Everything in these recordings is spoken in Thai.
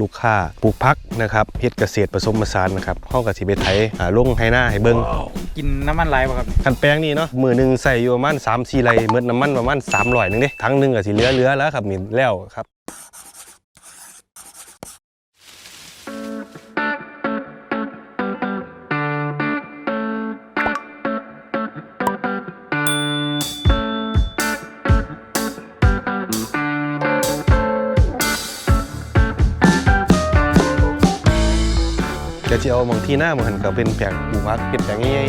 ลูกค้าปลูกพักนะครับเฮ็ดเกษตรผสมผสานนะครับเข้ากับสิไปไถหาลงให้หน้าให้เบิ่งกินน้ำมันไหลป่ะครับคันแปลงนี่เนาะมือหนึงใส่อยู่ประมาณ3 4ไร่เมิดน้ำมันประมาณ300นึงเด้ทั้งหนึงก็สิเหลือเหลือแล้วครับนี่แล้วครับ ก็จะเอาบางที่หน้ามันก็เป็นแปลงปลูกพักเป็นแปลงใหญ่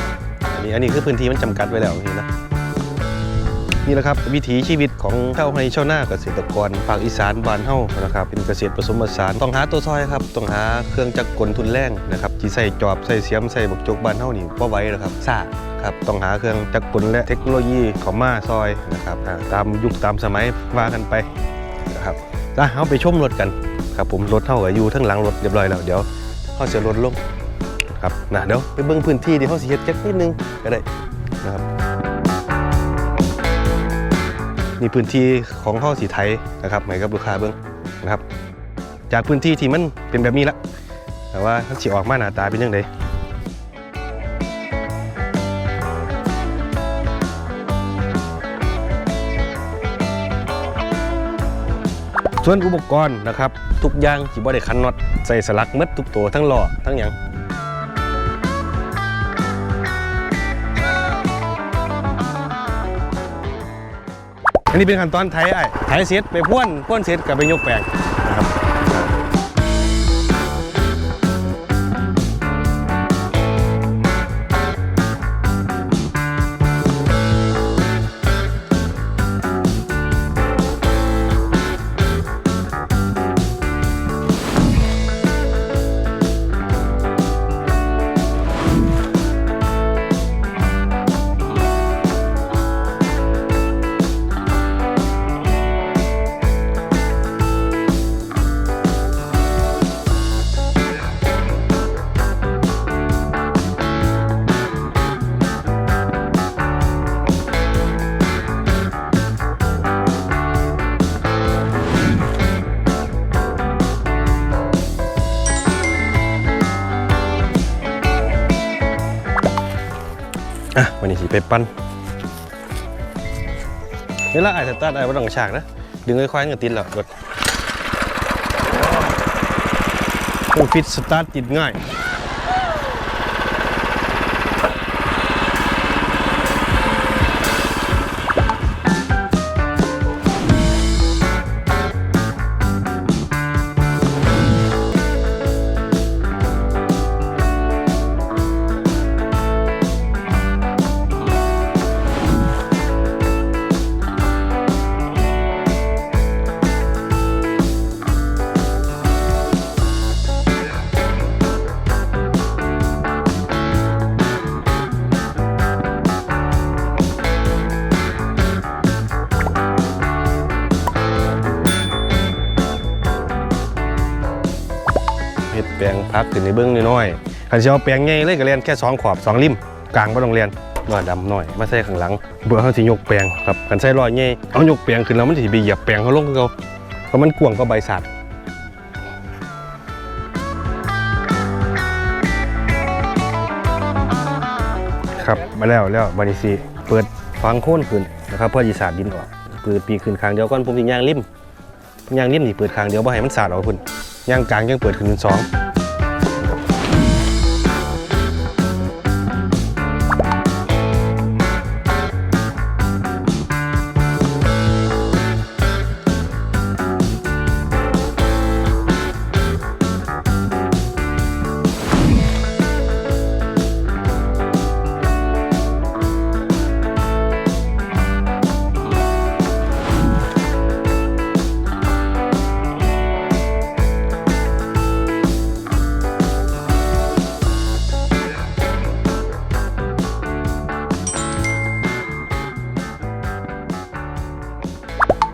ๆอันนี้อันนี้คือพื้นที่มันจำกัดไว้แล้วนี่นะนี่แหละครับวิถีชีวิตของชาวไร่ชาวนาเกษตรกรภาคอีสานบ้านเฮานะครับเป็นเกษตรผสมผสานต้องหาตัวซอยครับต้องหาเครื่องจักรกลทุนแรงนะครับที่ใส่จอบใส่เสียมใส่บักจกบ้านเฮานี่บ่ไหวนะครับซ่าครับต้องหาเครื่องจักรกลและเทคโนโลยีเข้ามาซอยนะครับอ่าตามยุคตามสมัยว่ากันไปนะครับอะเอาไปชมรถกันครับผมรถเฮาก็อยู่ทั้งหลังรถเรียบร้อยแล้วเดี๋ยว เขาจะลดลงครับนะเดี๋ยวไปเบิ้งพื้นที่ที่เขาสิเฮ็ดจักนิดนึงก็ได้นะครับนี่พื้นที่ของห้องสีไทยนะครับหมายกับลูกค้าเบิ้งนะครับ จากพื้นที่ที่มันเป็นแบบนี้ละแต่ว่ามันสิออกมาหน้าตาเป็นยังไง ส่วนอุปกรณ์นะครับ ทุกอย่างที่บ่ได้คันน็อตใส่สลักมัดทุกตัวทั้งล้อทั้งอย่างอันนี้เป็นขั้นตอนไทยไอ้ไถเสร็จไปพ่วนพ่วนเสร็จกับไปยกแปลงนะครับ อะวันนี้สิไปปั้นเวลาไอ้สตาร์ทไอ้บ่ต้องฉากนะดึงค่อยๆก็ติดแล้วกดโอ้ฟิตสตาร์ทติดง่าย ปลงพักขึ้นในเบื้องน้อยๆคันสิเอาแปลงใหญ่เลยก็เรียนแค่สองขอบสองริมกลางบ่ต้องเรียนว่าดำน้อยมาใส่ข้างหลังเบื่อเฮาสิยกแปลงครับคันใส่รอยใหญ่เอายกแปลงขึ้นแล้วมันสิไปเหยียบแปลงเขาลงเก่าเพราะมันกว้างกว่าใบสัตว์ครับมาแล้วแล้วบานิซีเปิดฟังโค่นขึ้นนะครับเพื่อสิสาดดินออกเปิดปีขึ้นข้างเดียวก่อนผมสิย่างริมย่างริมนี่เปิดข้างเดียวบ่ให้มันสาดออกพุ่นย่างกลางยังเปิดขึ้นเป็นสอง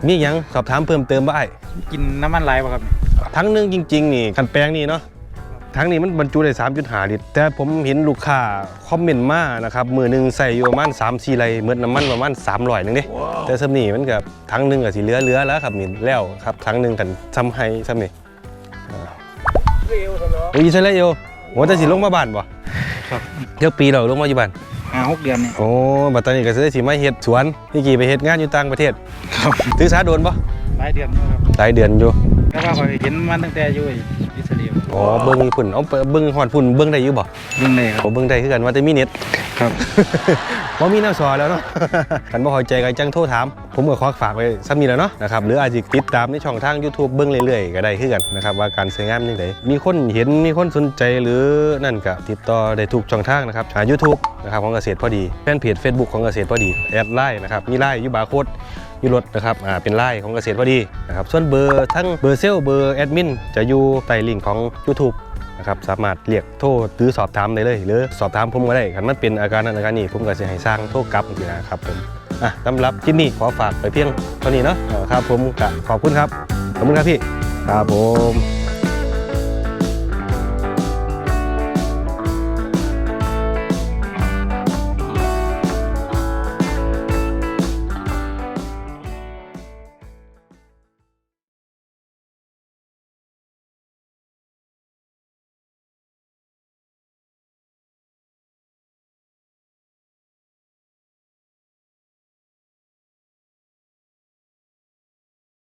มีหยังสอบถามเพิ่มเติมบ่ไอ้กินน้ำมันไหลป่ะครับ ทั้งหนึงจริง ๆ นี่คันแปลงนี่เนาะทั้งนี้มันบรรจุได้3.5ลิตรแต่ผมเห็นลูกค้าคอมเมนต์มานะครับมือหนึงใส่อยู่ประมาณ3 4ไร่เมิดน้ำมันประมาณ300นึงเด้แต่สำนี่มันก็ทั้งหนึงก็สิเหลือเหลือแล้วครับนี่แล้วครับทั้งหนึงกันซ้ำให้ซ้ำนี่เร็วเถอะเนาะโอ้ยอิสราเอลโอ้แต่สิลงมาบ้านบ่ครับเดี๋ยวปีเราลงมาอยู่บ้าน ห้าหกเดือนนี่โอ้บัดตอนนี้ก็สิได้สิมาเฮ็ดสวนพี่กี่ไปเฮ็ดงานอยู่ต่างประเทศครับถือสาโดนบ่หลายเดือนอยู่ครับหลายเดือนอยู่แต่ว่าข่อยเห็นมันตั้งแต่อยู่ไอ้อิสราเอลอ๋อเบิ่งอยู่พุ่นเอาไปเบิ่งฮอดพุ่นเบิ่งได้อยู่บ่เรื่องใดครับผมเบิ่งได้คือกันว่าแต่มีเน็ต ครับบ่มีแนวสอนแล้วเนาะกันบ่เข้าใจก็จังโทรถาม ผมก็ขอฝากไว้ซ้ำนี้แหล้วเนาะนะครับหรืออาจจะติดตามในช่องทาง YouTube เบิ่งเรื่อยๆ ก็ได้คือกันนะครับว่าการใช้งานเป็นจังไดมีคนเห็นมีคนสนใจหรือนั่นก็ติดต่อได้ทุกช่องทางนะครับหา YouTube นะครับของเกษตรพอดีแฟนเพจ Facebook ของเกษตรพอดีแอดไลน์นะครับมีไลน์อยู่บาร์โค้ด อยู่รถนะครับอ่าเป็นไลน์ของเกษตรพอดีนะครับส่วนเบอร์ทั้งเบอร์เซลเบอร์แอดมินจะอยู่ใต้ลิงก์ของ YouTube นะครับสามารถเรียกโทรหรือสอบถามได้เลย หรือสอบถามผมก็ได้คันมันเป็นอาการนั้นอาการนี้ผมก็จะให้สร้างโทรกลับทีนะครับผมอะสำหรับที่นี่ขอฝากไปเพียงเท่านี้เนาะครับผมขอบคุณครับขอบคุณครับพี่ครับผม